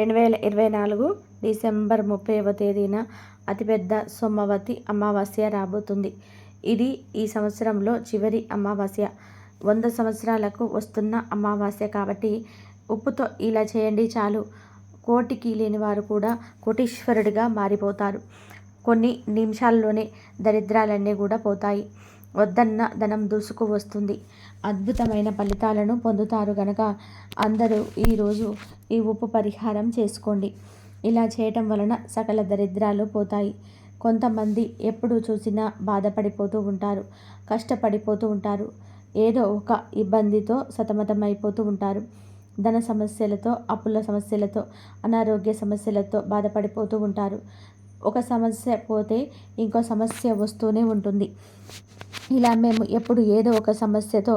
రెండు వేల ఇరవై నాలుగు డిసెంబర్ ముప్పైవ తేదీన అతిపెద్ద సోమవతి అమావాస్య రాబోతుంది. ఇది ఈ సంవత్సరంలో చివరి అమావాస్య. వంద సంవత్సరాలకు వస్తున్న అమావాస్య కాబట్టి ఉప్పుతో ఇలా చేయండి చాలు. కోటికి లేని వారు కూడా కోటీశ్వరుడిగా మారిపోతారు. కొన్ని నిమిషాల్లోనే దరిద్రాలన్నీ కూడా పోతాయి. వద్దన్న ధనం దూసుకు వస్తుంది. అద్భుతమైన ఫలితాలను పొందుతారు గనక అందరూ ఈరోజు ఈ ఉప్పు పరిహారం చేసుకోండి. ఇలా చేయటం వలన సకల దరిద్రాలు పోతాయి. కొంతమంది ఎప్పుడు చూసినా బాధపడిపోతూ ఉంటారు కష్టపడిపోతూ ఉంటారు. ఏదో ఒక ఇబ్బందితో సతమతమైపోతూ ఉంటారు. ధన సమస్యలతో అప్పుల సమస్యలతో అనారోగ్య సమస్యలతో బాధపడిపోతూ ఉంటారు. ఒక సమస్య పోతే ఇంకో సమస్య వస్తూనే ఉంటుంది. ఇలా మేము ఎప్పుడు ఏదో ఒక సమస్యతో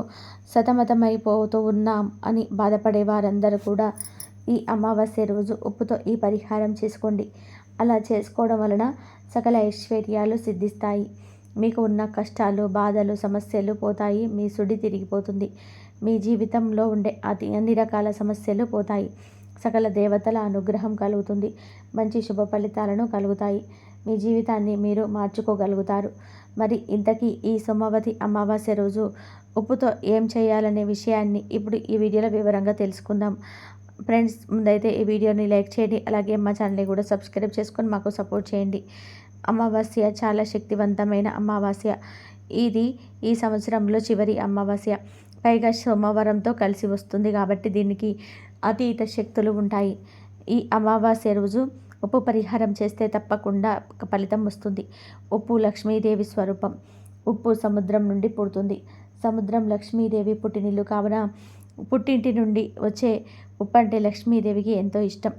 సతమతమైపోతూ ఉన్నాం అని బాధపడే వారందరూ కూడా ఈ అమావాస్య రోజు ఉప్పుతో ఈ పరిహారం చేసుకోండి. అలా చేసుకోవడం వలన సకల ఐశ్వర్యాలు సిద్ధిస్తాయి. మీకు ఉన్న కష్టాలు బాధలు సమస్యలు పోతాయి. మీ సుడి తిరిగిపోతుంది. మీ జీవితంలో ఉండే అతి అన్ని రకాల సమస్యలు పోతాయి. సకల దేవతల అనుగ్రహం కలుగుతుంది. మంచి శుభ ఫలితాలను కలుగుతాయి. మీ జీవితాన్ని మీరు మార్చుకోగలుగుతారు. మరి ఇంతకీ ఈ సోమవతి అమావాస్య రోజు ఉప్పుతో ఏం చేయాలనే విషయాన్ని ఇప్పుడు ఈ వీడియోలో వివరంగా తెలుసుకుందాం. ఫ్రెండ్స్ ముందైతే ఈ వీడియోని లైక్ చేయండి అలాగే మా ఛానల్ని కూడా సబ్స్క్రైబ్ చేసుకొని మాకు సపోర్ట్ చేయండి. అమావాస్య చాలా శక్తివంతమైన అమావాస్య. ఇది ఈ సంవత్సరంలో చివరి అమావాస్య. పైగా సోమవారంతో కలిసి వస్తుంది కాబట్టి దీనికి అతీత శక్తులు ఉంటాయి. ఈ అమావాస్య రోజు ఉప్పు పరిహారం చేస్తే తప్పకుండా ఫలితం వస్తుంది. ఉప్పు లక్ష్మీదేవి స్వరూపం. ఉప్పు సముద్రం నుండి పుడుతుంది. సముద్రం లక్ష్మీదేవి పుట్టినిల్లు. కావున పుట్టింటి నుండి వచ్చే ఉప్పు అంటే లక్ష్మీదేవికి ఎంతో ఇష్టం.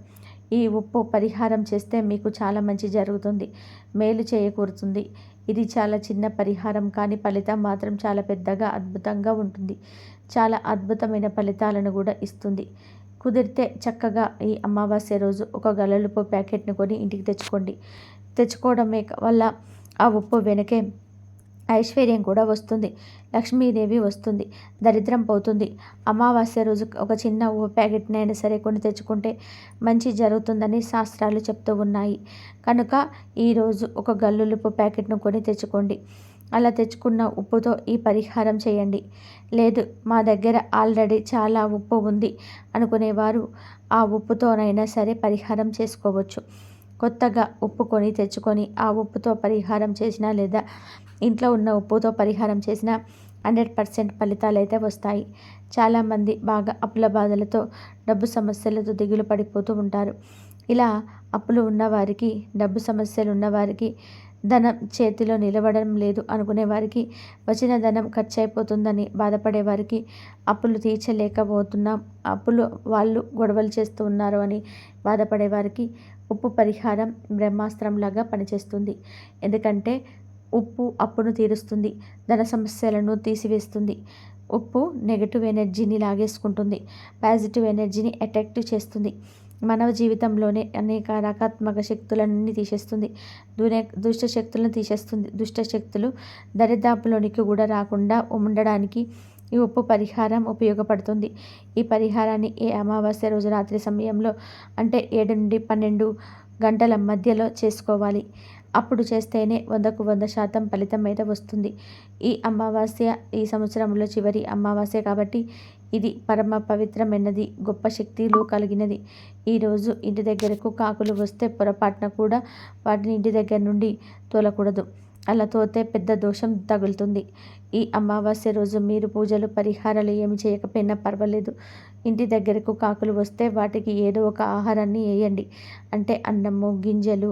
ఈ ఉప్పు పరిహారం చేస్తే మీకు చాలా మంచి జరుగుతుంది. మేలు చేయకూరుతుంది ఇది చాలా చిన్న పరిహారం కానీ ఫలితం మాత్రం చాలా పెద్దగా అద్భుతంగా ఉంటుంది. చాలా అద్భుతమైన ఫలితాలను కూడా ఇస్తుంది. కుదిరితే చక్కగా ఈ అమావాస్య రోజు ఒక గలలుపు ప్యాకెట్ని కొని ఇంటికి తెచ్చుకోండి. తెచ్చుకోవడమే వల్ల ఆ ఉప్పు వెనకే ఐశ్వర్యం కూడా వస్తుంది. లక్ష్మీదేవి వస్తుంది. దరిద్రం పోతుంది. అమావాస్య రోజు ఒక చిన్న ఉప్పు ప్యాకెట్నైనా సరే కొని తెచ్చుకుంటే మంచి జరుగుతుందని శాస్త్రాలు చెప్తూ ఉన్నాయి. కనుక ఈరోజు ఒక గల్లులుపు ప్యాకెట్ను కొని తెచ్చుకోండి. అలా తెచ్చుకున్న ఉప్పుతో ఈ పరిహారం చేయండి. లేదు మా దగ్గర ఆల్రెడీ చాలా ఉప్పు ఉంది అనుకునేవారు. ఆ ఉప్పుతోనైనా సరే పరిహారం చేసుకోవచ్చు. కొత్తగా ఉప్పు కొని తెచ్చుకొని ఆ ఉప్పుతో పరిహారం చేసినా లేదా ఇంట్లో ఉన్న ఉప్పుతో పరిహారం చేసినా హండ్రెడ్ పర్సెంట్ ఫలితాలు అయితే వస్తాయి. చాలామంది బాగా అప్పుల బాధలతో డబ్బు సమస్యలతో దిగులు పడిపోతూ ఉంటారు. ఇలా అప్పులు ఉన్నవారికి డబ్బు సమస్యలు ఉన్నవారికి ధనం చేతిలో నిలబడడం లేదు అనుకునే వారికి వచ్చిన ధనం ఖర్చు అయిపోతుందని బాధపడే వారికి అప్పులు తీర్చలేకపోతున్నాం. అప్పులు వాళ్ళు గొడవలు చేస్తూ ఉన్నారు అని బాధపడే వారికి ఉప్పు పరిహారం బ్రహ్మాస్త్రంలాగా పనిచేస్తుంది. ఎందుకంటే ఉప్పు అప్పును తీరుస్తుంది ధన సమస్యలను తీసివేస్తుంది. ఉప్పు నెగటివ్ ఎనర్జీని లాగేసుకుంటుంది పాజిటివ్ ఎనర్జీని అట్రాక్ట్ చేస్తుంది. మానవ జీవితంలోనే అనేక రకాత్మక శక్తులన్నీ తీసేస్తుంది. దునే దుష్ట శక్తులను తీసేస్తుంది. దుష్ట శక్తులు దరిదాపులోనికి కూడా రాకుండా ఉండడానికి ఈ ఉప్పు పరిహారం ఉపయోగపడుతుంది. ఈ పరిహారాన్ని ఏ అమావాస్య రోజు రాత్రి సమయంలో అంటే ఏడు నుండి పన్నెండు గంటల మధ్యలో చేసుకోవాలి. అప్పుడు చేస్తేనే వందకు వంద శాతం ఫలితం అయితే వస్తుంది. ఈ అమావాస్య ఈ సంవత్సరంలో చివరి అమావాస్య కాబట్టి ఇది పరమ పవిత్రమైనది గొప్ప శక్తిలు కలిగినది. ఈరోజు ఇంటి దగ్గరకు కాకులు వస్తే పొరపాటున కూడా వాటిని ఇంటి దగ్గర నుండి తోలకూడదు. అలా తోతే పెద్ద దోషం తగులుతుంది. ఈ అమావాస్య రోజు మీరు పూజలు పరిహారాలు ఏమి చేయకపోయినా పర్వాలేదు. ఇంటి దగ్గరకు కాకులు వస్తే వాటికి ఏదో ఒక ఆహారాన్ని వేయండి. అంటే అన్నము గింజలు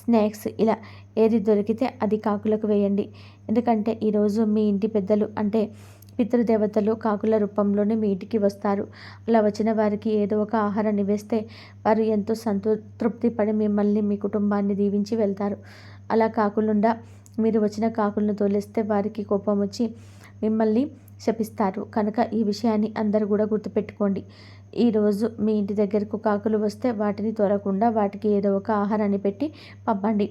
స్నాక్స్ ఇలా ఏది దొరికితే అది కాకులకు వేయండి. ఎందుకంటే ఈరోజు మీ ఇంటి పెద్దలు అంటే పితృదేవతలు కాకుల రూపంలోనే మీ ఇంటికి వస్తారు. అలా వచ్చిన వారికి ఏదో ఒక ఆహారాన్ని వేస్తే వారు ఎంతో సంతృప్తి పడి మిమ్మల్ని మీ కుటుంబాన్ని దీవించి వెళ్తారు. అలా కాకుండా మీరు వచ్చిన కాకులను తోలేస్తే వారికి కోపం వచ్చి మిమ్మల్ని శపిస్తారు. కనుక ఈ విషయాన్ని అందరూ కూడా గుర్తుపెట్టుకోండి. ఈరోజు మీ ఇంటి దగ్గరకు కాకులు వస్తే వాటిని తొరకుండా వాటికి ఏదో ఒక ఆహారాన్ని పెట్టి పంపండి.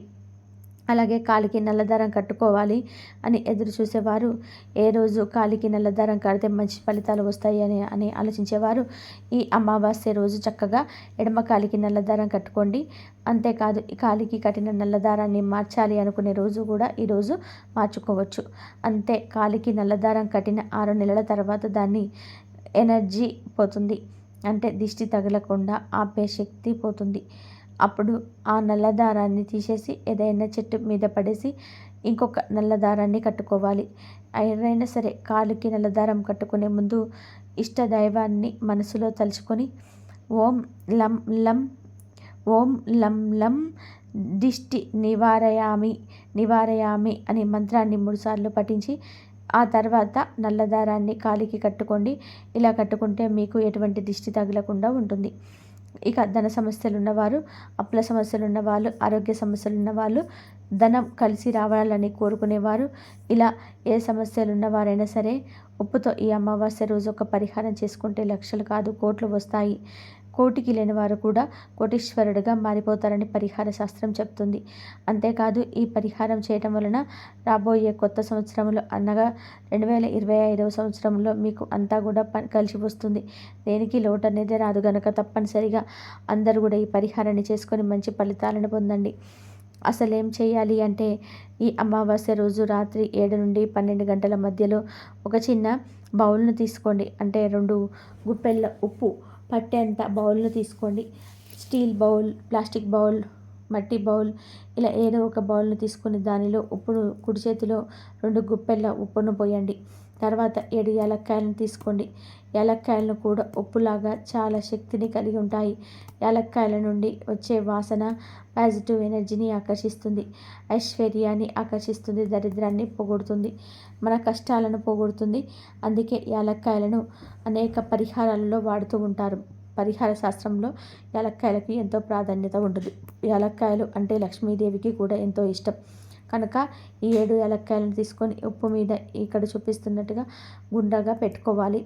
అలాగే కాలికి నల్లదారం కట్టుకోవాలి అని ఎదురు చూసేవారు. ఏ రోజు కాలికి నల్లదారం కడితే మంచి ఫలితాలు వస్తాయి అని అని ఆలోచించేవారు. ఈ అమావాస్య రోజు చక్కగా ఎడమ కాలికి నల్లదారం కట్టుకోండి. అంతేకాదు ఈ కాలికి కట్టిన నల్లదారాన్ని మార్చాలి అనుకునే రోజు కూడా ఈరోజు మార్చుకోవచ్చు. అంతే కాలికి నల్లదారం కట్టిన ఆరు నెలల తర్వాత దాన్ని ఎనర్జీ పోతుంది. అంటే దిష్టి తగలకుండా ఆపే శక్తి పోతుంది. అప్పుడు ఆ నల్ల దారాన్ని తీసేసి ఏదైనా చెట్టు మీద పడేసి ఇంకొక నల్ల దారాన్ని కట్టుకోవాలి. ఎవరైనా సరే కాలుకి నల్ల దారం కట్టుకునే ముందు ఇష్ట దైవాన్ని మనసులో తలుచుకొని ఓం లం లం ఓం లం లం దిష్టి నివారయామి నివారయామి అనే మంత్రాన్ని మూడుసార్లు పఠించి ఆ తర్వాత నల్లదారాన్ని కాలికి కట్టుకోండి. ఇలా కట్టుకుంటే మీకు ఎటువంటి దిష్టి తగలకుండా ఉంటుంది. ఇక ధన సమస్యలు ఉన్నవారు అప్పుల సమస్యలు ఉన్నవాళ్ళు ఆరోగ్య సమస్యలు ఉన్నవాళ్ళు ధనం కలిసి రావాలని కోరుకునేవారు. ఇలా ఏ సమస్యలు ఉన్నవారైనా సరే ఉప్పుతో ఈ అమావాస్య రోజు ఒక పరిహారం చేసుకుంటే లక్షలు కాదు కోట్లు వస్తాయి. కోటికి లేని వారు కూడా కోటీశ్వరుడిగా మారిపోతారని పరిహార శాస్త్రం చెప్తుంది. అంతేకాదు ఈ పరిహారం చేయటం వలన రాబోయే కొత్త సంవత్సరంలో అనగా రెండు వేల ఇరవై ఐదవ సంవత్సరంలో మీకు అంతా కూడా ప కలిసి వస్తుంది. దేనికి లోటు అనేది రాదు గనక తప్పనిసరిగా అందరూ కూడా ఈ పరిహారాన్ని చేసుకొని మంచి ఫలితాలను పొందండి. అసలు ఏం చేయాలి అంటే ఈ అమావాస్య రోజు రాత్రి ఏడు నుండి పన్నెండు గంటల మధ్యలో ఒక చిన్న బౌల్ను తీసుకోండి. అంటే రెండు గుప్పెళ్ళ ఉప్పు పట్టేంత బౌల్ను తీసుకోండి. స్టీల్ బౌల్ ప్లాస్టిక్ బౌల్ మట్టి బౌల్ ఇలా ఏదో ఒక బౌల్ను తీసుకుని దానిలో ఉప్పును కుడి చేతిలో రెండు గుప్పెళ్ళ ఉప్పును పోయండి. తర్వాత ఏడు యాలక్కాయలను తీసుకోండి. యాలక్కాయలను కూడా ఉప్పులాగా చాలా శక్తిని కలిగి ఉంటాయి. యాలక్కాయల నుండి వచ్చే వాసన పాజిటివ్ ఎనర్జీని ఆకర్షిస్తుంది. ఐశ్వర్యాన్ని ఆకర్షిస్తుంది. దరిద్రాన్ని పోగొడుతుంది. మన కష్టాలను పోగొడుతుంది. అందుకే యాలక్కాయలను అనేక పరిహారాలలో వాడుతూ ఉంటారు. పరిహార శాస్త్రంలో యాలక్కాయలకి ఎంతో ప్రాధాన్యత ఉంటుంది. యాలక్కాయలు అంటే లక్ష్మీదేవికి కూడా ఎంతో ఇష్టం. కనుక ఈ ఏడు ఏలక్కాయలను తీసుకొని ఉప్పు మీద ఇక్కడ చూపిస్తున్నట్టుగా గుండ్రగా పెట్టుకోవాలి.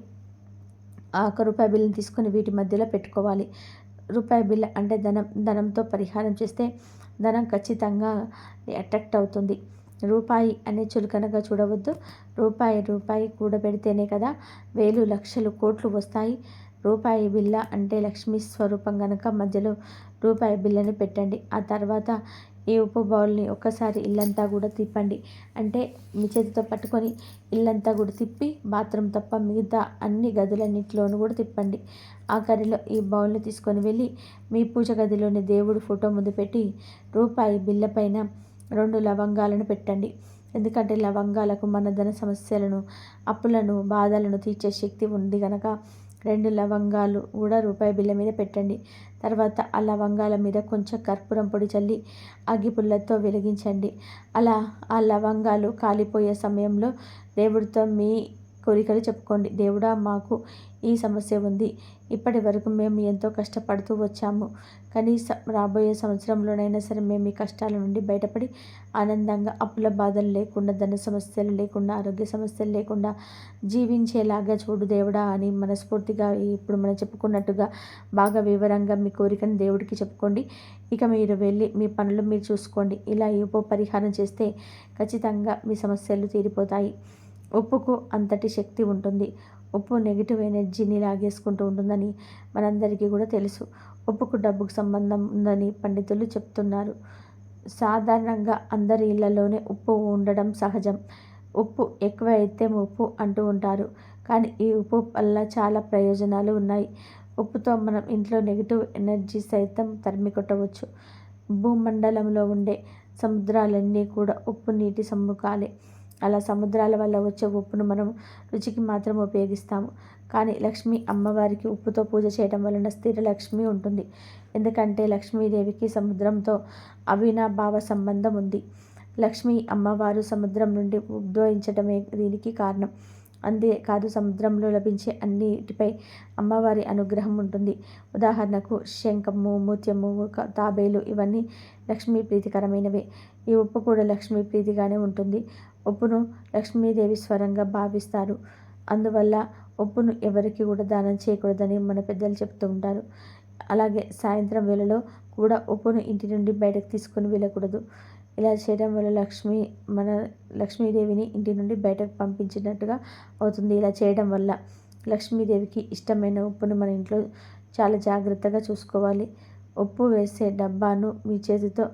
ఒక రూపాయి బిల్లుని తీసుకొని వీటి మధ్యలో పెట్టుకోవాలి. రూపాయి బిల్ల అంటే ధనం ధనంతో పరిహారం చేస్తే ధనం ఖచ్చితంగా అట్రాక్ట్ అవుతుంది. రూపాయి అనే చులకనగా చూడవద్దు. రూపాయి రూపాయి కూడబెడితేనే కదా వేలు లక్షలు కోట్లు వస్తాయి. రూపాయి బిల్ల అంటే లక్ష్మీ స్వరూపం కనుక మధ్యలో రూపాయి బిల్లని పెట్టండి. ఆ తర్వాత ఈ ఉప్పు బౌల్ని ఒక్కసారి ఇల్లంతా కూడా తిప్పండి. అంటే మీ చేతితో పట్టుకొని ఇల్లంతా కూడా తిప్పి బాత్రూమ్ తప్ప మిగతా అన్ని గదులన్నింటిలోనూ కూడా తిప్పండి. ఆఖరిలో ఈ బౌల్ని తీసుకొని వెళ్ళి మీ పూజ గదిలోని దేవుడు ఫోటో ముందు పెట్టి రూపాయి బిల్ల పైన రెండు లవంగాలను పెట్టండి. ఎందుకంటే లవంగాలకు మన ధన సమస్యలను అప్పులను బాధలను తీర్చే శక్తి ఉంది కనుక రెండు లవంగాలు కూడా రూపాయి బిల్ల మీద పెట్టండి. తర్వాత ఆ లవంగాల మీద కొంచెం కర్పూరం పొడి చల్లి అగ్గిపుల్లతో వెలిగించండి. అలా ఆ లవంగాలు కాలిపోయే సమయంలో దేవుడితో మీ కోరికలు చెప్పుకోండి. దేవుడా మాకు ఈ సమస్య ఉంది. ఇప్పటి వరకు మేము ఎంతో కష్టపడుతూ వచ్చాము. కనీసం రాబోయే సంవత్సరంలోనైనా సరే మేము ఈ కష్టాల నుండి బయటపడి ఆనందంగా అప్పుల బాధలు లేకుండా ధన సమస్యలు లేకుండా ఆరోగ్య సమస్యలు లేకుండా జీవించేలాగా చూడు దేవుడా అని మనస్ఫూర్తిగా ఇప్పుడు మనం చెప్పుకున్నట్టుగా బాగా వివరంగా మీ కోరికను దేవుడికి చెప్పుకోండి. ఇక మీరు వెళ్ళి మీ పనులు మీరు చూసుకోండి. ఇలా ఏపో పరిహారం చేస్తే ఖచ్చితంగా మీ సమస్యలు తీరిపోతాయి. ఉప్పుకు అంతటి శక్తి ఉంటుంది. ఉప్పు నెగిటివ్ ఎనర్జీని లాగేసుకుంటూ ఉంటుందని మనందరికీ కూడా తెలుసు. ఉప్పుకు డబ్బుకు సంబంధం ఉందని పండితులు చెప్తున్నారు. సాధారణంగా అందరి ఇళ్ళలోనే ఉప్పు ఉండడం సహజం. ఉప్పు ఎక్కువ అయితే ఉప్పు అంటూ ఉంటారు. కానీ ఈ ఉప్పు వల్ల చాలా ప్రయోజనాలు ఉన్నాయి. ఉప్పుతో మనం ఇంట్లో నెగిటివ్ ఎనర్జీ సైతం తరిమి కొట్టవచ్చు భూమండలంలో ఉండే సముద్రాలన్నీ కూడా ఉప్పు నీటి సమ్ముకాలే అలా సముద్రాల వల్ల వచ్చే ఉప్పును మనం రుచికి మాత్రం ఉపయోగిస్తాము. కానీ లక్ష్మి అమ్మవారికి ఉప్పుతో పూజ చేయడం వలన స్థిర లక్ష్మి ఉంటుంది. ఎందుకంటే లక్ష్మీదేవికి సముద్రంతో అవినాభావ సంబంధం ఉంది. లక్ష్మి అమ్మవారు సముద్రం నుండి ఉద్భవించడమే దీనికి కారణం. అంతే కాదు సముద్రంలో లభించే అన్నిటిపై అమ్మవారి అనుగ్రహం ఉంటుంది. ఉదాహరణకు శంఖము ముత్యము తాబేలు ఇవన్నీ లక్ష్మీ ప్రీతికరమైనవే. ఈ ఉప్పు కూడా లక్ష్మీ ప్రీతిగానే ఉంటుంది. ఉప్పును లక్ష్మీదేవి స్వరంగా భావిస్తారు. అందువల్ల ఉప్పును ఎవరికి కూడా దానం చేయకూడదని మన పెద్దలు చెప్తూ ఉంటారు. అలాగే సాయంత్రం వేళలో కూడా ఉప్పును ఇంటి నుండి బయటకు తీసుకొని వెళ్ళకూడదు. ఇలా చేయడం వల్ల లక్ష్మి మన లక్ష్మీదేవిని ఇంటి నుండి బయటకు పంపించినట్టుగా అవుతుంది. ఇలా చేయడం వల్ల లక్ష్మీదేవికి ఇష్టమైన ఉప్పును మన ఇంట్లో చాలా జాగ్రత్తగా చూసుకోవాలి. ఉప్పు వేసే డబ్బాను మీ చేతితో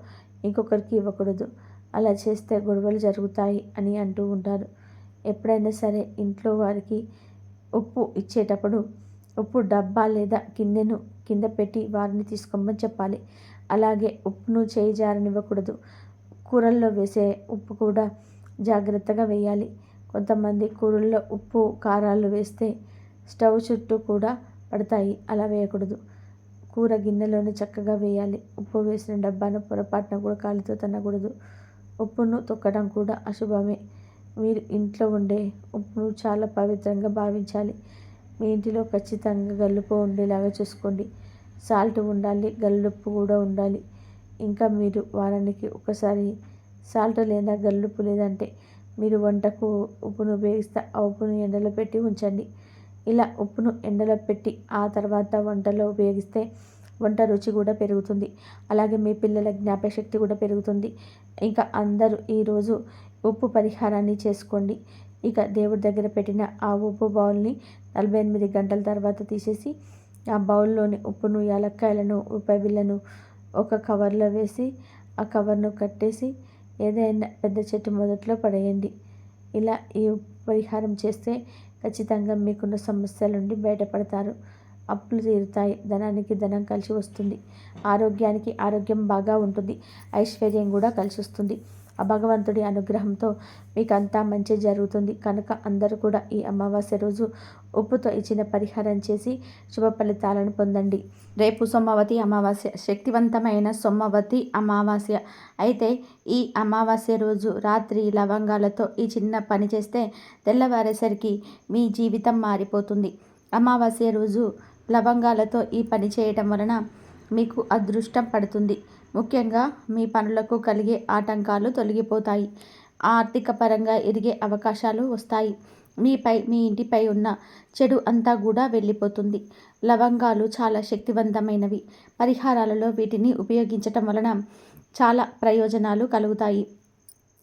ఇంకొకరికి ఇవ్వకూడదు. అలా చేస్తే గొడవలు జరుగుతాయి అని అంటూ ఉంటారు. ఎప్పుడైనా సరే ఇంట్లో వారికి ఉప్పు ఇచ్చేటప్పుడు ఉప్పు డబ్బా లేదా కిందెను కింద పెట్టి వారిని తీసుకోమని చెప్పాలి. అలాగే ఉప్పును చేయి జారనివ్వకూడదు. కూరల్లో వేసే ఉప్పు కూడా జాగ్రత్తగా వేయాలి. కొంతమంది కూరల్లో ఉప్పు కారాలు వేస్తే స్టవ్ చుట్టూ కూడా పడతాయి. అలా వేయకూడదు. కూర గిన్నెలోనే చక్కగా వేయాలి. ఉప్పు వేసిన డబ్బాను పొరపాటున కూడా కాలితో తన్నకూడదు. ఉప్పును తొక్కడం కూడా అశుభమే. మీరు ఇంట్లో ఉండే ఉప్పును చాలా పవిత్రంగా భావించాలి. మీ ఇంటిలో ఖచ్చితంగా గల్లుపు ఉండేలాగా చూసుకోండి. సాల్ట్ ఉండాలి గల్లుప్పు కూడా ఉండాలి. ఇంకా మీరు వారానికి ఒకసారి సాల్ట్ లేదా గల్లుప్పు లేదంటే మీరు వంటకు ఉప్పును ఉపయోగిస్తే ఆ ఉప్పును ఎండలో పెట్టి ఉంచండి. ఇలా ఉప్పును ఎండలో పెట్టి ఆ తర్వాత వంటలో ఉపయోగిస్తే వంట రుచి కూడా పెరుగుతుంది. అలాగే మీ పిల్లల జ్ఞాపకశక్తి కూడా పెరుగుతుంది. ఇంకా అందరూ ఈరోజు ఉప్పు పరిహారాన్ని చేసుకోండి. ఇక దేవుడి దగ్గర పెట్టిన ఆ ఉప్పు బౌల్ని నలభై ఎనిమిది గంటల తర్వాత తీసేసి ఆ బౌల్లోని ఉప్పును యాలక్కాయలను రూపాయి బిళ్ళను ఒక కవర్లో వేసి ఆ కవర్ను కట్టేసి ఏదైనా పెద్ద చెట్టు మొదట్లో పడేయండి. ఇలా ఈ పరిహారం చేస్తే ఖచ్చితంగా మీకున్న సమస్యల నుండి బయటపడతారు. అప్పులు తీరుతాయి. ధనానికి ధనం కలిసి వస్తుంది. ఆరోగ్యానికి ఆరోగ్యం బాగా ఉంటుంది. ఐశ్వర్యం కూడా కలిసి వస్తుంది. ఆ భగవంతుడి అనుగ్రహంతో మీకు అంతా మంచి జరుగుతుంది. కనుక అందరూ కూడా ఈ అమావాస్య రోజు ఉప్పుతో ఇచ్చిన పరిహారం చేసి శుభ ఫలితాలను పొందండి. రేపు సోమవతి అమావాస్య. శక్తివంతమైన సోమవతి అమావాస్య. అయితే ఈ అమావాస్య రోజు రాత్రి లవంగాలతో ఈ చిన్న పని చేస్తే తెల్లవారేసరికి మీ జీవితం మారిపోతుంది. అమావాస్య రోజు లవంగాలతో ఈ పని చేయటం వలన మీకు అదృష్టం పడుతుంది. ముఖ్యంగా మీ పనులకు కలిగే ఆటంకాలు తొలగిపోతాయి. ఆర్థిక పరంగా ఎదిగే అవకాశాలు వస్తాయి. మీపై మీ ఇంటిపై ఉన్న చెడు అంతా కూడా వెళ్ళిపోతుంది. లవంగాలు చాలా శక్తివంతమైనవి. పరిహారాలలో వీటిని ఉపయోగించటం వలన చాలా ప్రయోజనాలు కలుగుతాయి.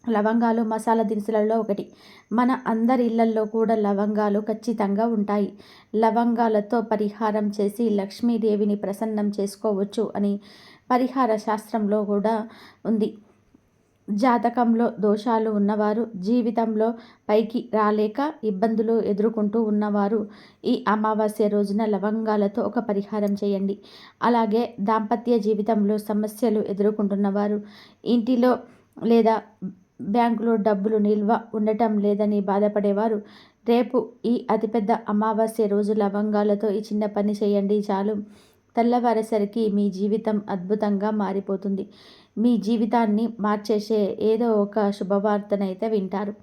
లవంగాలు మసాలా దినుసులలో ఒకటి. మన అందరి ఇళ్ళల్లో కూడా లవంగాలు ఖచ్చితంగా ఉంటాయి. లవంగాలతో పరిహారం చేసి లక్ష్మీదేవిని ప్రసన్నం చేసుకోవచ్చు అని పరిహార శాస్త్రంలో కూడా ఉంది. జాతకంలో దోషాలు ఉన్నవారు జీవితంలో పైకి రాలేక ఇబ్బందులు ఎదుర్కొంటూ ఉన్నవారు ఈ అమావాస్య రోజున లవంగాలతో ఒక పరిహారం చేయండి. అలాగే దాంపత్య జీవితంలో సమస్యలు ఎదుర్కొంటున్నవారు ఇంటిలో లేదా బ్యాంకులో డబ్బులు నిల్వ ఉండటం లేదని బాధపడేవారు. రేపు ఈ అతిపెద్ద అమావాస్య రోజు లవంగాలతో ఈ చిన్న పని చేయండి చాలు. తెల్లవారేసరికి మీ జీవితం అద్భుతంగా మారిపోతుంది. మీ జీవితాన్ని మార్చేసే ఏదో ఒక శుభవార్తనైతే వింటారు.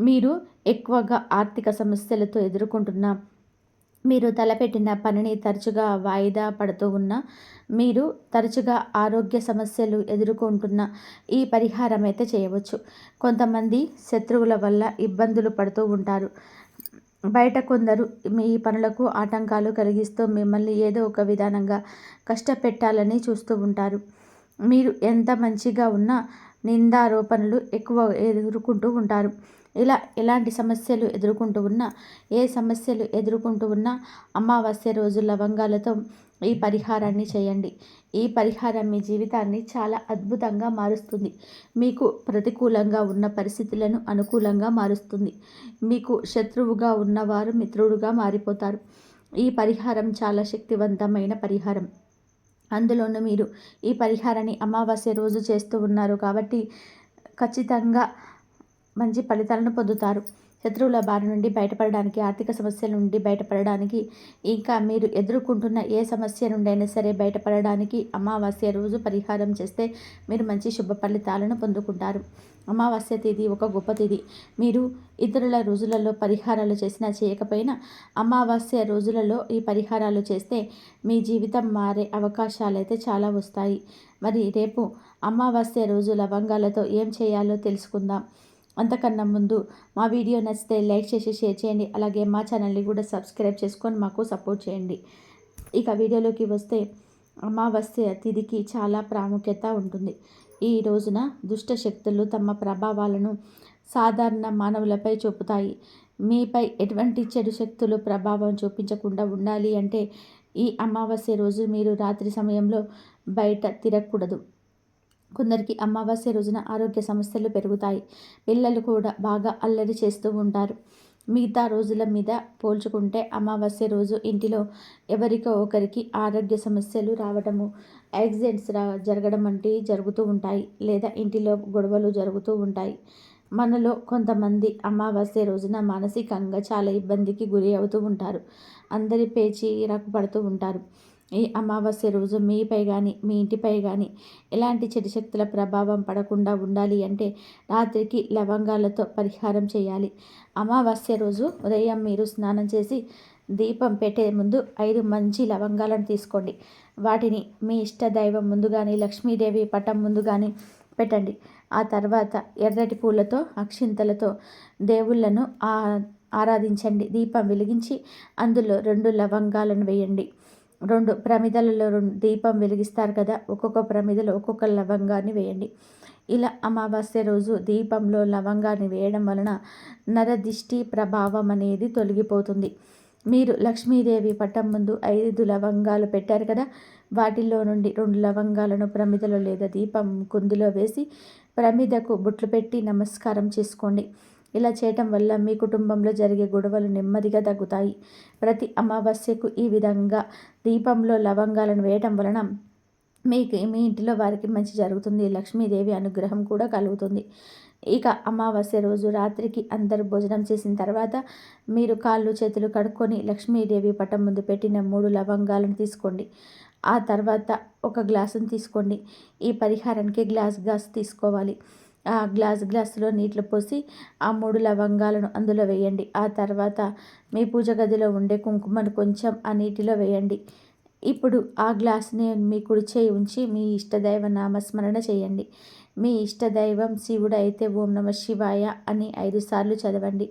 మీరు ఎక్కువగా ఆర్థిక సమస్యలతో ఎదుర్కొంటున్న మీరు తలపెట్టిన పనిని తరచుగా వాయిదా పడుతూ ఉన్న మీరు తరచుగా ఆరోగ్య సమస్యలు ఎదుర్కొంటున్న ఈ పరిహారం అయితే చేయవచ్చు. కొంతమంది శత్రువుల వల్ల ఇబ్బందులు పడుతూ ఉంటారు. బయట కొందరు మీ పనులకు ఆటంకాలు కలిగిస్తూ మిమ్మల్ని ఏదో ఒక విధానంగా కష్టపెట్టాలని చూస్తూ ఉంటారు. మీరు ఎంత మంచిగా ఉన్నా నిందారోపణలు ఎక్కువ ఎదుర్కొంటూ ఉంటారు. ఇలా ఎలాంటి సమస్యలు ఎదుర్కొంటూ ఉన్నా ఏ సమస్యలు ఎదుర్కొంటూ ఉన్నా అమావాస్య రోజు లవంగాలతో ఈ పరిహారాన్ని చేయండి. ఈ పరిహారం మీ జీవితాన్ని చాలా అద్భుతంగా మారుస్తుంది. మీకు ప్రతికూలంగా ఉన్న పరిస్థితులను అనుకూలంగా మారుస్తుంది. మీకు శత్రువుగా ఉన్నవారు మిత్రుడుగా మారిపోతారు. ఈ పరిహారం చాలా శక్తివంతమైన పరిహారం. అందులోనూ మీరు ఈ పరిహారాన్ని అమావాస్య రోజు చేస్తూ ఉన్నారు కాబట్టి ఖచ్చితంగా మంచి ఫలితాలను పొందుతారు. శత్రువుల బారి నుండి బయటపడడానికి ఆర్థిక సమస్యల నుండి బయటపడడానికి ఇంకా మీరు ఎదుర్కొంటున్న ఏ సమస్య నుండైనా సరే బయటపడడానికి అమావాస్య రోజు పరిహారం చేస్తే మీరు మంచి శుభ ఫలితాలను పొందుకుంటారు. అమావాస్య తేదీ ఒక గొప్ప తేదీ. మీరు ఇతరుల రోజులలో పరిహారాలు చేసినా చేయకపోయినా అమావాస్య రోజులలో ఈ పరిహారాలు చేస్తే మీ జీవితం మారే అవకాశాలు అయితే చాలా వస్తాయి. మరి రేపు అమావాస్య రోజు లవంగాలతో ఏం చేయాలో తెలుసుకుందాం. అంతకన్నా ముందు మా వీడియో నచ్చితే లైక్ చేసి షేర్ చేయండి. అలాగే మా ఛానల్ని కూడా సబ్స్క్రైబ్ చేసుకొని మాకు సపోర్ట్ చేయండి. ఇక వీడియోలోకి వస్తే అమావాస్య తిథికి చాలా ప్రాముఖ్యత ఉంటుంది. ఈ రోజున దుష్ట శక్తులు తమ ప్రభావాలను సాధారణ మానవులపై చూపుతాయి. మీపై ఎటువంటి చెడు శక్తులు ప్రభావం చూపించకుండా ఉండాలి అంటే ఈ అమావాస్య రోజు మీరు రాత్రి సమయంలో బయట తిరగకూడదు. కొందరికి అమావాస్య రోజున ఆరోగ్య సమస్యలు పెరుగుతాయి. పిల్లలు కూడా బాగా అల్లరి చేస్తూ ఉంటారు. మిగతా రోజుల మీద పోల్చుకుంటే అమావాస్య రోజు ఇంటిలో ఎవరికో ఒకరికి ఆరోగ్య సమస్యలు రావడము యాక్సిడెంట్స్ రా జరగడం వంటివి జరుగుతూ ఉంటాయి లేదా ఇంటిలో గొడవలు జరుగుతూ ఉంటాయి. మనలో కొంతమంది అమావాస్య రోజున మానసికంగా చాలా ఇబ్బందికి గురి అవుతూ ఉంటారు. అందరి పేచి పడుతూ ఉంటారు. ఈ అమావాస్య రోజు మీపై కానీ మీ ఇంటిపై కానీ ఎలాంటి చెడు శక్తుల ప్రభావం పడకుండా ఉండాలి అంటే రాత్రికి లవంగాలతో పరిహారం చేయాలి. అమావాస్య రోజు ఉదయం మీరు స్నానం చేసి దీపం పెట్టే ముందు ఐదు మంచి లవంగాలను తీసుకోండి. వాటిని మీ ఇష్ట దైవం ముందు కానీ లక్ష్మీదేవి పటం ముందు కానీ పెట్టండి. ఆ తర్వాత ఎర్రటి పూలతో అక్షింతలతో దేవుళ్ళను ఆరాధించండి. దీపం వెలిగించి అందులో రెండు లవంగాలను వేయండి. రెండు ప్రమిదలలో రెండు దీపం వెలిగిస్తారు కదా ఒక్కొక్క ప్రమిదలో ఒక్కొక్క లవంగాన్ని వేయండి. ఇలా అమావాస్య రోజు దీపంలో లవంగాన్ని వేయడం వలన నరదిష్టి ప్రభావం అనేది తొలగిపోతుంది. మీరు లక్ష్మీదేవి పట్టం ముందు ఐదు లవంగాలు పెట్టారు కదా వాటిల్లో నుండి రెండు లవంగాలను ప్రమిదలో లేదా దీపం కుందిలో వేసి ప్రమిదకు బుట్లు పెట్టి నమస్కారం చేసుకోండి. ఇలా చేయటం వల్ల మీ కుటుంబంలో జరిగే గొడవలు నెమ్మదిగా తగ్గుతాయి. ప్రతి అమావాస్యకు ఈ విధంగా దీపంలో లవంగాలను వేయటం వలన మీకు మీ ఇంటిలో వారికి మంచి జరుగుతుంది. లక్ష్మీదేవి అనుగ్రహం కూడా కలుగుతుంది. ఇక అమావాస్య రోజు రాత్రికి అందరూ భోజనం చేసిన తర్వాత మీరు కాళ్ళు చేతులు కడుక్కొని లక్ష్మీదేవి పటం ముందు పెట్టిన మూడు లవంగాలను తీసుకోండి. ఆ తర్వాత ఒక గ్లాసును తీసుకోండి. ఈ పరిహారానికి గ్లాస్ గ్లాస్ తీసుకోవాలి. ఆ గ్లాస్ గ్లాసులో నీటిలో పోసి ఆ మూడు లవంగాలను అందులో వేయండి. ఆ తర్వాత మీ పూజ గదిలో ఉండే కుంకుమను కొంచెం ఆ నీటిలో వేయండి. ఇప్పుడు ఆ గ్లాస్ని మీ కుడి చేయి ఉంచి మీ ఇష్టదైవ నామస్మరణ చేయండి. మీ ఇష్టదైవం శివుడు అయితే ఓం నమ శివాయ అని ఐదు సార్లు చదవండి.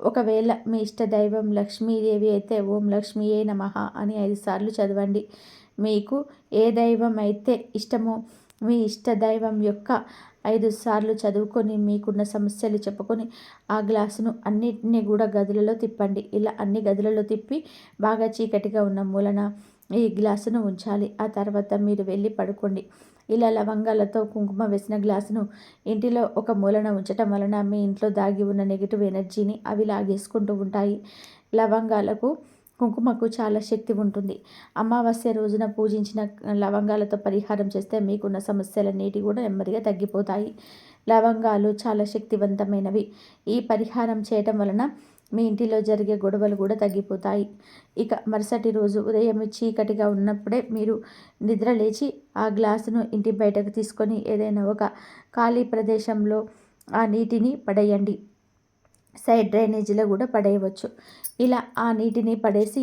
ఒకవేళ మీ ఇష్టదైవం లక్ష్మీదేవి అయితే ఓం లక్ష్మీయే నమ అని ఐదు సార్లు చదవండి. మీకు ఏ దైవం అయితే ఇష్టమో మీ ఇష్టదైవం యొక్క ఐదు సార్లు చదువుకొని మీకున్న సమస్యలు చెప్పుకొని ఆ గ్లాసును అన్నిటినీ కూడా గదులలో తిప్పండి. ఇలా అన్ని గదులలో తిప్పి బాగా చీకటిగా ఉన్న మూలన ఈ గ్లాసును ఉంచాలి. ఆ తర్వాత మీరు వెళ్ళి పడుకోండి. ఇలా లవంగాలతో కుంకుమ వేసిన గ్లాసును ఇంటిలో ఒక మూలన ఉంచటం వలన మీ ఇంట్లో దాగి ఉన్న నెగిటివ్ ఎనర్జీని అవి లాగేసుకుంటూ ఉంటాయి. లవంగాలకు కుంకుమకు చాలా శక్తి ఉంటుంది. అమావాస్య రోజున పూజించిన లవంగాలతో పరిహారం చేస్తే మీకున్న సమస్యలన్నిటి కూడా నెమ్మదిగా తగ్గిపోతాయి. లవంగాలు చాలా శక్తివంతమైనవి. ఈ పరిహారం చేయటం వలన మీ ఇంటిలో జరిగే గొడవలు కూడా తగ్గిపోతాయి. ఇక మరుసటి రోజు ఉదయం చీకటిగా ఉన్నప్పుడే మీరు నిద్ర లేచి ఆ గ్లాసును ఇంటి బయటకు తీసుకొని ఏదైనా ఒక ఖాళీ ప్రదేశంలో ఆ నీటిని పడేయండి. సైడ్ డ్రైనేజీలో కూడా పడేయవచ్చు. ఇలా ఆ నీటిని పడేసి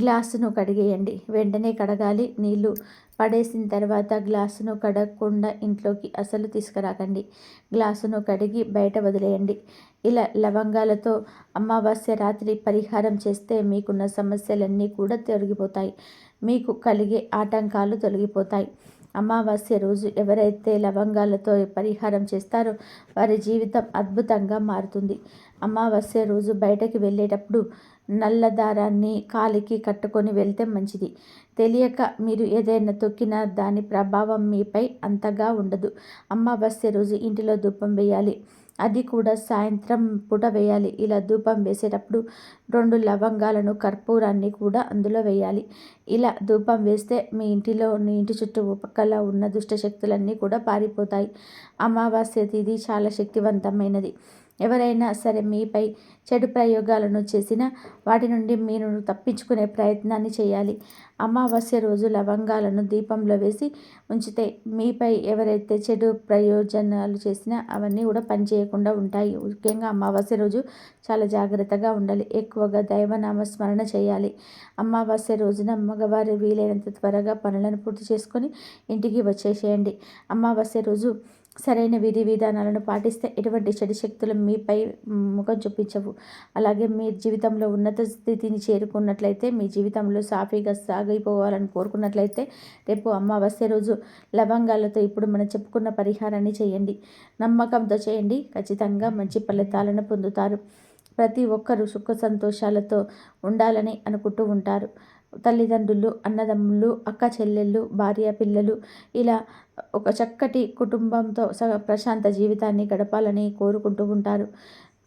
గ్లాసును కడిగేయండి. వెంటనే కడగాలి. నీళ్ళు పడేసిన తర్వాత గ్లాసును కడగకుండా ఇంట్లోకి అసలు తీసుకురాకండి. గ్లాసును కడిగి బయట వదిలేయండి. ఇలా లవంగాలతో అమావాస్య రాత్రి పరిహారం చేస్తే మీకున్న సమస్యలన్నీ కూడా తొలగిపోతాయి. మీకు కలిగే ఆటంకాలు తొలగిపోతాయి. అమావాస్య రోజు ఎవరైతే లవంగాలతో పరిహారం చేస్తారో వారి జీవితం అద్భుతంగా మారుతుంది. అమావాస్య రోజు బయటకి వెళ్ళేటప్పుడు నల్ల దారాన్ని కాలికి కట్టుకొని వెళ్తే మంచిది. తెలియక మీరు ఏదైనా తొక్కిన దాని ప్రభావం మీపై అంతగా ఉండదు. అమావాస్య రోజు ఇంటిలో ధూపం వేయాలి. అది కూడా సాయంత్రం పూట వేయాలి. ఇలా ధూపం వేసేటప్పుడు రెండు లవంగాలను కర్పూరాన్ని కూడా అందులో వేయాలి. ఇలా ధూపం వేస్తే మీ ఇంటిలో మీ ఇంటి చుట్టూ పక్కల ఉన్న దుష్ట శక్తులన్నీ కూడా పారిపోతాయి. అమావాస్య తిథి చాలా శక్తివంతమైనది. ఎవరైనా సరే మీపై చెడు ప్రయోగాలను చేసిన వాటి నుండి మీరు తప్పించుకునే ప్రయత్నాన్ని చేయాలి. అమావాస్య రోజు లవంగాలను దీపంలో వేసి ఉంచితే మీపై ఎవరైతే చెడు ప్రయోజనాలు చేసినా అవన్నీ కూడా పనిచేయకుండా ఉంటాయి. ముఖ్యంగా అమావాస్య రోజు చాలా జాగ్రత్తగా ఉండాలి. ఎక్కువగా దైవనామ స్మరణ చేయాలి. అమావాస్య రోజున మగవారు వీలైనంత త్వరగా పనులను పూర్తి చేసుకొని ఇంటికి వచ్చేసేయండి. అమావాస్య రోజు సరైన విధి విధానాలను పాటిస్తే ఎటువంటి చెడు శక్తులు మీపై ముఖం చూపించవు. అలాగే మీ జీవితంలో ఉన్నత స్థితిని చేరుకున్నట్లయితే మీ జీవితంలో సాఫీగా సాగిపోవాలని కోరుకున్నట్లయితే రేపు అమావాస్య రోజు లవంగాలతో ఇప్పుడు మనం చెప్పుకున్న పరిహారాన్ని చేయండి. నమ్మకంతో చేయండి. ఖచ్చితంగా మంచి ఫలితాలను పొందుతారు. ప్రతి ఒక్కరూ సుఖ సంతోషాలతో ఉండాలని అనుకుంటూ ఉంటారు. తల్లిదండ్రులు అన్నదమ్ములు అక్క చెల్లెళ్ళు భార్య పిల్లలు ఇలా ఒక చక్కటి కుటుంబంతో స ప్రశాంత జీవితాన్ని గడపాలని కోరుకుంటూ ఉంటారు.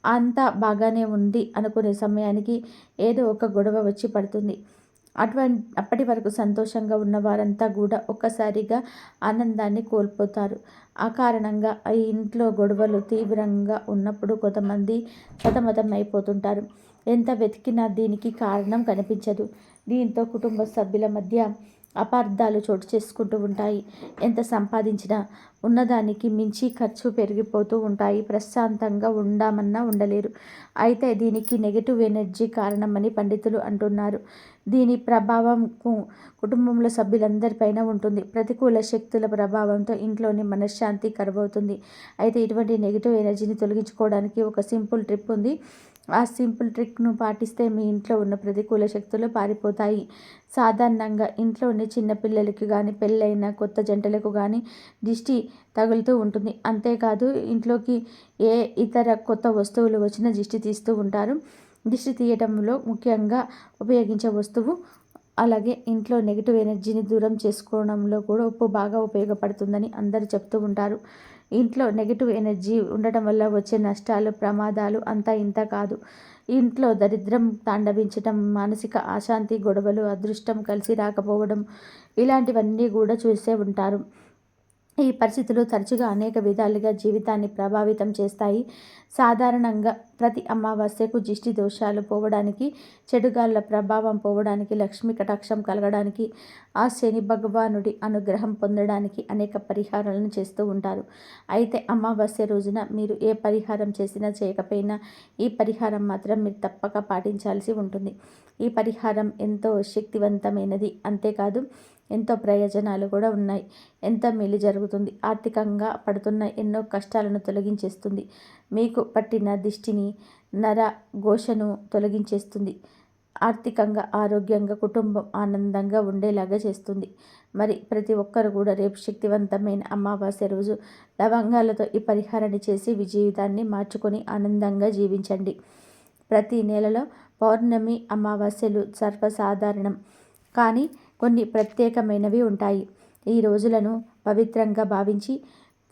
అంతా బాగానే ఉంది అనుకునే సమయానికి ఏదో ఒక గొడవ వచ్చి పడుతుంది. అటువంటి అప్పటి వరకు సంతోషంగా ఉన్న వారంతా కూడా ఒక్కసారిగా ఆనందాన్ని కోల్పోతారు. ఆ కారణంగా ఈ ఇంట్లో గొడవలు తీవ్రంగా ఉన్నప్పుడు కొంతమంది సతమతం అయిపోతుంటారు ఎంత వెతికినా దీనికి కారణం కనిపించదు. దీంతో కుటుంబ సభ్యుల మధ్య అపార్థాలు చోటు చేసుకుంటూ ఉంటాయి. ఎంత సంపాదించినా ఉన్నదానికి మించి ఖర్చు పెరిగిపోతూ ఉంటాయి. ప్రశాంతంగా ఉండామన్నా ఉండలేరు. అయితే దీనికి నెగిటివ్ ఎనర్జీ కారణమని పండితులు అంటున్నారు. దీని ప్రభావం కుటుంబంలో సభ్యులందరిపైన ఉంటుంది. ప్రతికూల శక్తుల ప్రభావంతో ఇంట్లోని మనశ్శాంతి కరువవుతుంది. అయితే ఇటువంటి నెగిటివ్ ఎనర్జీని తొలగించుకోవడానికి ఒక సింపుల్ ట్రిప్ ఉంది. ఆ సింపుల్ ట్రిక్ను పాటిస్తే మీ ఇంట్లో ఉన్న ప్రతికూల శక్తులు పారిపోతాయి. సాధారణంగా ఇంట్లోని చిన్నపిల్లలకి కానీ పెళ్ళైన కొత్త జంటలకు కానీ దిష్టి తగులుతూ ఉంటుంది. అంతేకాదు ఇంట్లోకి ఏ ఇతర కొత్త వస్తువులు వచ్చినా దిష్టి తీస్తూ ఉంటారు. దిష్టి తీయటంలో ముఖ్యంగా ఉపయోగించే వస్తువు అలాగే ఇంట్లో నెగిటివ్ ఎనర్జీని దూరం చేసుకోవడంలో కూడా ఉప్పు బాగా ఉపయోగపడుతుందని అందరూ చెప్తూ ఉంటారు. ఇంట్లో నెగిటివ్ ఎనర్జీ ఉండటం వల్ల వచ్చే నష్టాలు ప్రమాదాలు అంతా ఇంత కాదు. ఇంట్లో దరిద్రం తాండవించటం మానసిక అశాంతి గొడవలు అదృష్టం కలిసి రాకపోవడం ఇలాంటివన్నీ కూడా చూసే ఉంటారు. ఈ పరిస్థితులు తరచుగా అనేక విధాలుగా జీవితాన్ని ప్రభావితం చేస్తాయి. సాధారణంగా ప్రతి అమావాస్యకు దిష్టి దోషాలు పోవడానికి చెడుగాళ్ళ ప్రభావం పోవడానికి లక్ష్మి కటాక్షం కలగడానికి ఆ శని భగవానుడి అనుగ్రహం పొందడానికి అనేక పరిహారాలను చేస్తూ ఉంటారు. అయితే అమావాస్య రోజున మీరు ఏ పరిహారం చేసినా చేయకపోయినా ఈ పరిహారం మాత్రం మీరు తప్పక పాటించాల్సి ఉంటుంది. ఈ పరిహారం ఎంతో శక్తివంతమైనది. అంతేకాదు ఎంతో ప్రయోజనాలు కూడా ఉన్నాయి. ఎంత మేలు జరుగుతుంది? ఆర్థికంగా పడుతున్న ఎన్నో కష్టాలను తొలగించేస్తుంది. మీకు పట్టిన దిష్టిని నర ఘోషను తొలగించేస్తుంది. ఆర్థికంగా ఆరోగ్యంగా కుటుంబం ఆనందంగా ఉండేలాగా చేస్తుంది. మరి ప్రతి ఒక్కరు కూడా రేపు శక్తివంతమైన అమావాస్య రోజు లవంగాలతో ఈ పరిహారాన్ని చేసి జీవితాన్ని మార్చుకొని ఆనందంగా జీవించండి. ప్రతి నెలలో పౌర్ణమి అమావాస్యలు సర్వసాధారణం. కానీ కొన్ని ప్రత్యేకమైనవి ఉంటాయి. ఈ రోజులను పవిత్రంగా భావించి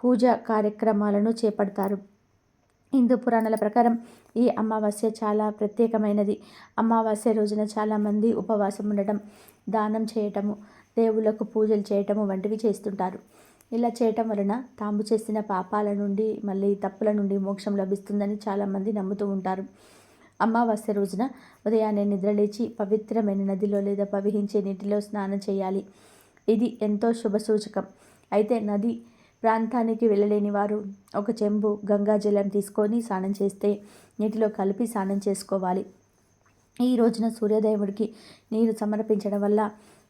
పూజ కార్యక్రమాలను చేపడతారు. హిందూ పురాణాల ప్రకారం ఈ అమావాస్య చాలా ప్రత్యేకమైనది. అమావాస్య రోజున చాలామంది ఉపవాసం ఉండటం దానం చేయటము దేవుళ్ళకు పూజలు చేయటము వంటివి చేస్తుంటారు. ఇలా చేయటం వలన తాము చేసిన పాపాల నుండి మళ్ళీ తప్పుల నుండి మోక్షం లభిస్తుందని చాలామంది నమ్ముతూ ఉంటారు. అమావాస్య రోజున ఉదయాన్నే నిద్రలేచి పవిత్రమైన నదిలో లేదా ప్రవహించే నీటిలో స్నానం చేయాలి. ఇది ఎంతో శుభ సూచకం. అయితే నది ప్రాంతానికి వెళ్ళలేని వారు ఒక చెంబు గంగా జలం తీసుకొని స్నానం చేస్తే నీటిలో కలిపి స్నానం చేసుకోవాలి. ఈ రోజున సూర్యదేవుడికి నీరు సమర్పించడం వల్ల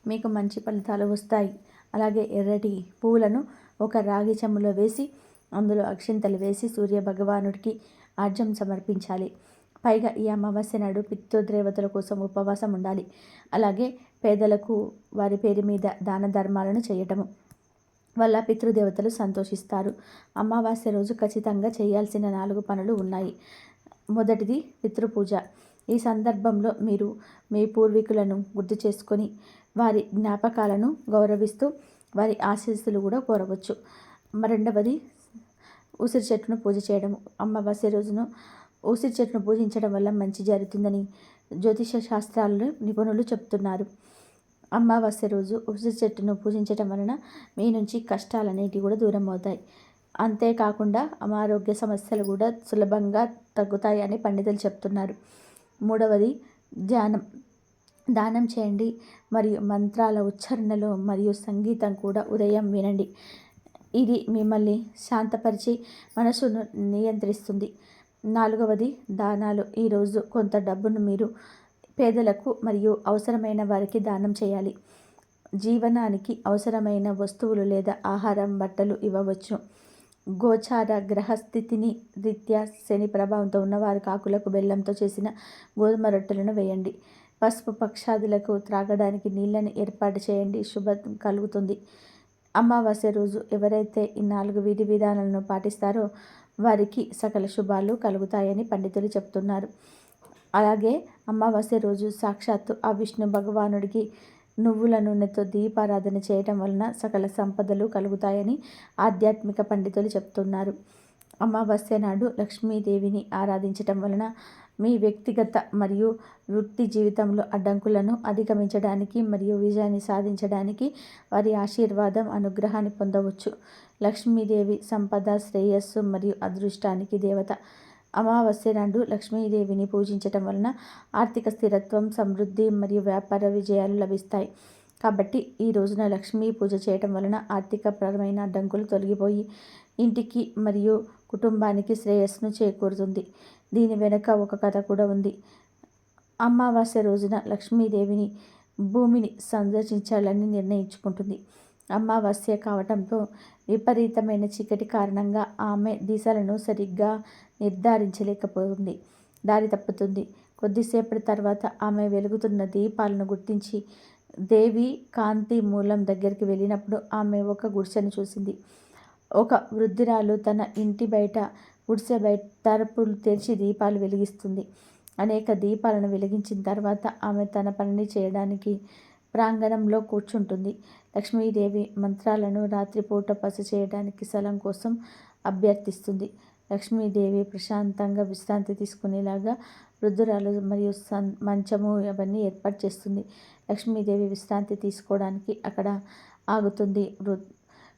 మీకు మంచి ఫలితాలు వస్తాయి. అలాగే ఎర్రటి పువ్వులను ఒక రాగి చెంబులో వేసి అందులో అక్షింతలు వేసి సూర్య భగవానుడికి ఆర్జం సమర్పించాలి. పైగా ఈ అమావాస్య నాడు పితృదేవతల కోసం ఉపవాసం ఉండాలి. అలాగే పేదలకు వారి పేరు మీద దాన ధర్మాలను చేయటము వల్ల పితృదేవతలు సంతోషిస్తారు. అమావాస్య రోజు ఖచ్చితంగా చేయాల్సిన నాలుగు పనులు ఉన్నాయి. మొదటిది పితృపూజ. ఈ సందర్భంలో మీరు మీ పూర్వీకులను గుర్తు చేసుకొని వారి జ్ఞాపకాలను గౌరవిస్తూ వారి ఆశీస్సులు కూడా కోరవచ్చు. రెండవది ఉసిరి చెట్టును పూజ చేయడం అమావాస్య రోజును ఉసిరి చెట్టును పూజించడం వల్ల మంచి జరుగుతుందని జ్యోతిష శాస్త్రాలు నిపుణులు చెప్తున్నారు. అమావాస్య రోజు ఉసిరి చెట్టును పూజించడం వలన మీ నుంచి కష్టాలు అనేటివి కూడా దూరం అవుతాయి అంతేకాకుండా అనారోగ్య సమస్యలు కూడా సులభంగా తగ్గుతాయి అని పండితులు చెప్తున్నారు. మూడవది ధ్యానం. దానం చేయండి. మరియు మంత్రాల ఉచ్చారణలు మరియు సంగీతం కూడా ఉదయం వినండి. ఇది మిమ్మల్ని శాంతపరిచి మనసును నియంత్రిస్తుంది. నాలుగవది దానాలు. ఈరోజు కొంత డబ్బును మీరు పేదలకు మరియు అవసరమైన వారికి దానం చేయాలి. జీవనానికి అవసరమైన వస్తువులు లేదా ఆహారం బట్టలు ఇవ్వవచ్చు. గోచార గ్రహస్థితిని రీత్యా శని ప్రభావంతో ఉన్నవారు కాకులకు బెల్లంతో చేసిన గోధుమ రొట్టెలను వేయండి. పసుపు పక్షాదులకు త్రాగడానికి నీళ్ళని ఏర్పాటు చేయండి. శుభం కలుగుతుంది. అమావాస్య రోజు ఎవరైతే ఈ నాలుగు విధి విధానాలను పాటిస్తారో వారికి సకల శుభాలు కలుగుతాయని పండితులు చెప్తున్నారు. అలాగే అమావాస్య రోజు సాక్షాత్తు ఆ విష్ణు భగవానుడికి నువ్వుల నూనెతో దీపారాధన చేయటం వలన సకల సంపదలు కలుగుతాయని ఆధ్యాత్మిక పండితులు చెప్తున్నారు. అమావాస్య నాడు లక్ష్మీదేవిని ఆరాధించటం వలన మీ వ్యక్తిగత మరియు వృత్తి జీవితంలో అడ్డంకులను అధిగమించడానికి మరియు విజయాన్ని సాధించడానికి వారి ఆశీర్వాదం అనుగ్రహాన్ని పొందవచ్చు. లక్ష్మీదేవి సంపద శ్రేయస్సు మరియు అదృష్టానికి దేవత. అమావాస్య నాడు లక్ష్మీదేవిని పూజించటం వలన ఆర్థిక స్థిరత్వం సమృద్ధి మరియు వ్యాపార విజయాలు లభిస్తాయి. కాబట్టి ఈ రోజున లక్ష్మీ పూజ చేయటం వలన ఆర్థికపరమైన అడ్డంకులు తొలగిపోయి ఇంటికి మరియు కుటుంబానికి శ్రేయస్సును చేకూరుతుంది. దీని వెనుక ఒక కథ కూడా ఉంది. అమావాస్య రోజున లక్ష్మీదేవిని భూమిని సందర్శించాలని నిర్ణయించుకుంటుంది. అమావాస్య కావటంతో విపరీతమైన చీకటి కారణంగా ఆమె దిశలను సరిగ్గా నిర్ధారించలేకపోతుంది. దారి తప్పుతుంది. కొద్దిసేపటి తర్వాత ఆమె వెలుగుతున్న దీపాలను గుర్తించి దేవి కాంతి మూలం దగ్గరికి వెళ్ళినప్పుడు ఆమె ఒక గుడిసెను చూసింది. ఒక వృద్ధురాలు తన ఇంటి బయట గుడిసె బయట తలుపులు తెరిచి దీపాలు వెలిగిస్తుంది. అనేక దీపాలను వెలిగించిన తర్వాత ఆమె తన పనిని చేయడానికి ప్రాంగణంలో కూర్చుంటుంది. లక్ష్మీదేవి మంత్రాలను రాత్రిపూట పసు చేయడానికి స్థలం కోసం అభ్యర్థిస్తుంది. లక్ష్మీదేవి ప్రశాంతంగా విశ్రాంతి తీసుకునేలాగా వృద్ధురాలు మరియు సన్ మంచము అవన్నీ ఏర్పాటు చేస్తుంది. లక్ష్మీదేవి విశ్రాంతి తీసుకోవడానికి అక్కడ ఆగుతుంది. వృ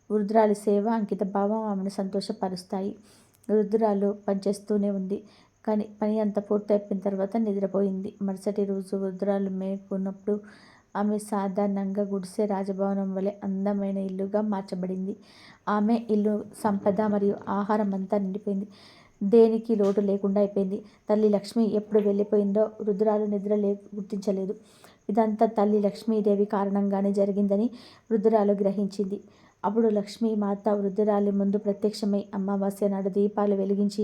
వృద్ధురాలి సేవ అంకిత భావం ఆమెను సంతోషపరుస్తాయి. వృద్ధురాలు పనిచేస్తూనే ఉంది. కానీ పని అంతా పూర్తయిపోయిన తర్వాత నిద్రపోయింది. మరుసటి రోజు వృద్ధురాలు మేకున్నప్పుడు ఆమె సాధారణంగా గుడిసె రాజభవనం వలె అందమైన ఇల్లుగా మార్చబడింది. ఆమె ఇల్లు సంపద మరియు ఆహారం అంతా నిండిపోయింది. దేనికి లోటు లేకుండా అయిపోయింది. తల్లి లక్ష్మి ఎప్పుడు వెళ్ళిపోయిందో రుద్రాలు నిద్ర లే గుర్తించలేదు. ఇదంతా తల్లి లక్ష్మీదేవి కారణంగానే జరిగిందని రుద్రాలు గ్రహించింది. అప్పుడు లక్ష్మీ మాత వృద్ధురాలి ముందు ప్రత్యక్షమై అమావాస్య నాడు దీపాలు వెలిగించి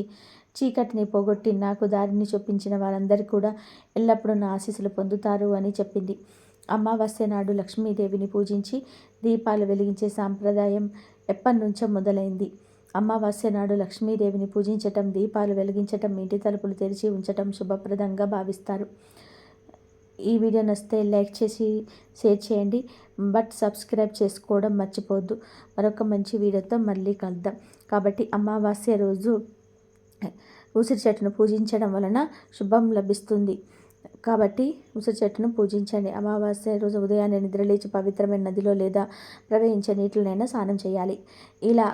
చీకటిని పోగొట్టి నాకు దారిని చూపించిన వారందరూ కూడా ఎల్లప్పుడూ నా ఆశీస్సులు పొందుతారు అని చెప్పింది. అమావాస్య నాడు లక్ష్మీదేవిని పూజించి దీపాలు వెలిగించే సాంప్రదాయం ఎప్పటి నుంచో మొదలైంది. అమావాస్య నాడు లక్ష్మీదేవిని పూజించటం దీపాలు వెలిగించటం ఇంటి తలుపులు తెరిచి ఉంచటం శుభప్రదంగా భావిస్తారు. ఈ వీడియో నచ్చితే లైక్ చేసి షేర్ చేయండి. బట్ సబ్స్క్రైబ్ చేసుకోవడం మర్చిపోవద్దు. మరొక మంచి వీడియోతో మళ్ళీ కలుద్దాం. కాబట్టి అమావాస్య రోజు ఉసిరి చెట్టును పూజించడం వలన శుభం లభిస్తుంది. కాబట్టి ఉసిరి చెట్టును పూజించండి. అమావాస్య రోజు ఉదయాన్నే నిద్రలేచి పవిత్రమైన నదిలో లేదా ప్రవహించే నీటిలోనైనా స్నానం చేయాలి. ఇలా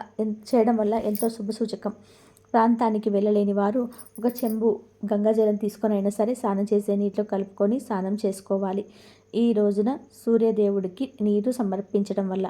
చేయడం వల్ల ఎంతో శుభసూచకం ప్రాంతానికి వెళ్ళలేని వారు ఒక చెంబు గంగాజలం తీసుకొని అయినా సరే స్నానం చేసే నీటిలో కలుపుకొని స్నానం చేసుకోవాలి. ఈ రోజున సూర్యదేవుడికి నీరు సమర్పించడం వల్ల